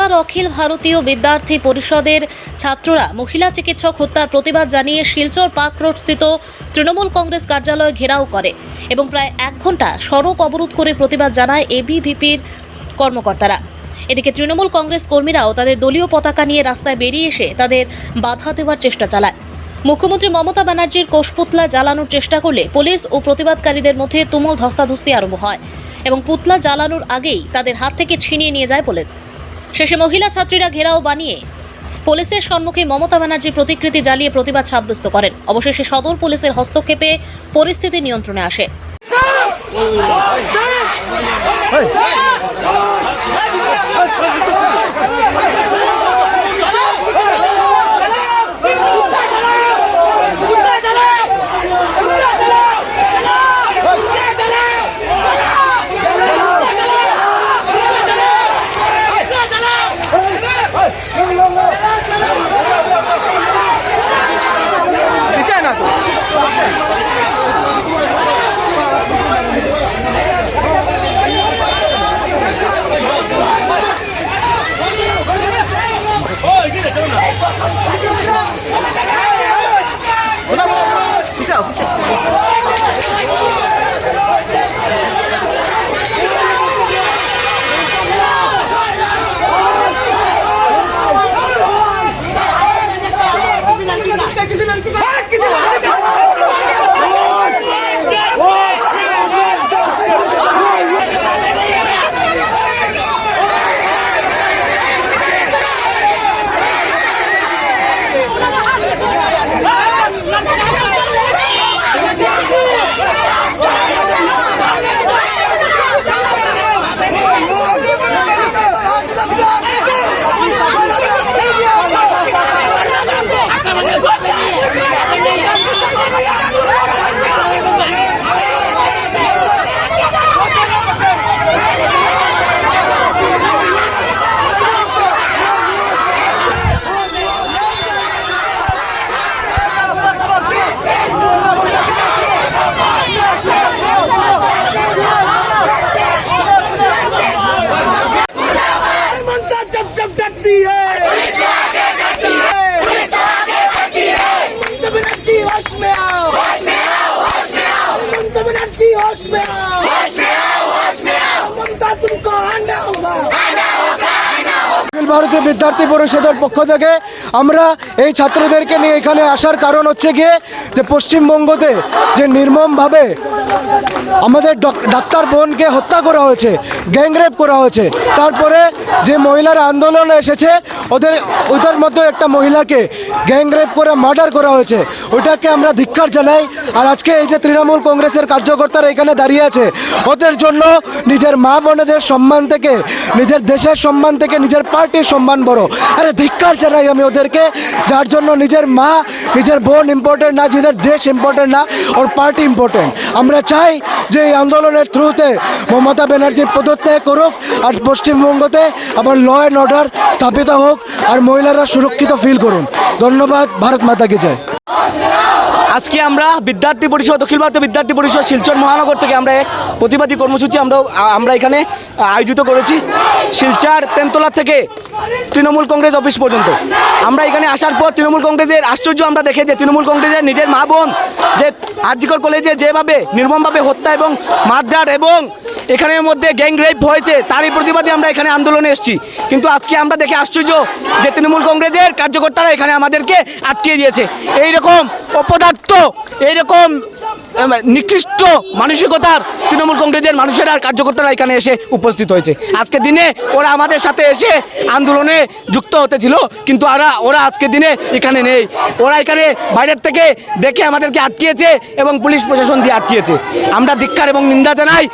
এবার অখিল ভারতীয় বিদ্যার্থী পরিষদের ছাত্ররা মহিলা চিকিৎসক হত্যার প্রতিবাদ জানিয়ে শিলচর পার্ক রোড স্থিত তৃণমূল কংগ্রেস কার্যালয় ঘেরাও করে এবং প্রায় এক ঘণ্টা সড়ক অবরোধ করে প্রতিবাদ জানায় এবিভিপির কর্মকর্তারা। এদিকে তৃণমূল কংগ্রেস কর্মীরাও তাদের দলীয় পতাকা নিয়ে রাস্তায় বেরিয়ে এসে তাদের বাধা দেওয়ার চেষ্টা চালায়। মুখ্যমন্ত্রী মমতা ব্যানার্জির কোষপুতলা জ্বালানোর চেষ্টা করলে পুলিশ ও প্রতিবাদকারীদের মধ্যে তুমুল ধস্তাধস্তি আরম্ভ হয় এবং পুতলা জ্বালানোর আগেই তাদের হাত থেকে ছিনিয়ে নিয়ে যায় পুলিশ। শেষে মহিলা ছাত্রীরা ঘেরাও বানিয়ে পুলিশের সম্মুখে মমতা ব্যানার্জির প্রতিকৃতি জ্বালিয়ে প্রতিবাদ সাব্যস্ত করেন। অবশেষে সদর পুলিশের হস্তক্ষেপে পরিস্থিতি নিয়ন্ত্রণে আসে। দিছে डरती है। बनर्जी होश में आओ। ममता बनर्जी होश में आओ। ভারতীয় বিদ্যার্থী পরিষদের পক্ষ থেকে আমরা এই ছাত্রদেরকে নিয়ে এখানে আসার কারণ হচ্ছে গিয়ে যে পশ্চিমবঙ্গতে যে নির্মমভাবে আমাদের ডাক্তার বোনকে হত্যা করা হয়েছে, গ্যাংরেপ করা হয়েছে, তারপরে যে মহিলারা আন্দোলনে এসেছে, ওদের ওদের মধ্যে একটা মহিলাকে গ্যাংরেপ করে মার্ডার করা হয়েছে ওইটাকে আমরা ধিক্কার জানাই। আর আজকে এই যে তৃণমূল কংগ্রেসের কার্যকর্তারা এখানে দাঁড়িয়ে আছে, ওদের জন্য নিজের মা বোনেদের সম্মান থেকে, নিজের দেশের সম্মান থেকে, নিজের পার্টির সম্মান বড়। আরে ধিক্কার জানাই আমি ওদেরকে, যার জন্য নিজের মা, নিজের বোন ইম্পর্টেন্ট না, নিজের দেশ ইম্পর্টেন্ট না, ওর পার্টি ইম্পর্টেন্ট আমরা চাই যে এই আন্দোলনের থ্রুতে মমতা ব্যানার্জি পদত্যাগ করুক আর পশ্চিমবঙ্গতে আবার ল অ্যান্ড অর্ডার স্থাপিত হোক আর মহিলারা সুরক্ষিত ফিল করুন। ধন্যবাদ, ভারত মাতাকে জয়। আজকে আমরা বিদ্যার্থী পরিষদ, অখিল ভারতীয় বিদ্যার্থী পরিষদ, শিলচর মহানগর থেকে আমরা এক প্রতিবাদী কর্মসূচি আমরা আমরা এখানে আয়োজিত করেছি। শিলচর পেন্তলা থেকে তৃণমূল কংগ্রেস অফিস পর্যন্ত। আমরা এখানে আসার পর তৃণমূল কংগ্রেসের আশ্চর্য আমরা দেখে যে তৃণমূল কংগ্রেসের নিজের মা বোন যে আরজিকর কলেজে যেভাবে নির্মমভাবে হত্যা এবং মারধর এবং এখানের মধ্যে গ্যাং রেপ হয়েছে, তারই প্রতিবাদে আমরা এখানে আন্দোলনে এসেছি। কিন্তু আজকে আমরা দেখে আশ্চর্য যে তৃণমূল কংগ্রেসের কার্যকর্তারা এখানে আমাদেরকে আটকে দিয়েছে। এইরকম অপদার্থ, এইরকম নিকৃষ্ট মানসিকতার তৃণমূল কংগ্রেসের মানুষেরা আর কার্যকর্তারা এখানে এসে উপস্থিত হয়েছে। আজকে দিনে ওরা আমাদের সাথে এসে আন্দোলনে যুক্ত হতে ছিল, কিন্তু ওরা ওরা আজকে দিনে এখানে নেই। ওরা এখানে বাইরের থেকে দেখে আমাদেরকে আটকিয়েছে এবং পুলিশ প্রশাসন দিয়ে আটকিয়েছে। আমরা ধিক্ষার এবং নিন্দা জানাই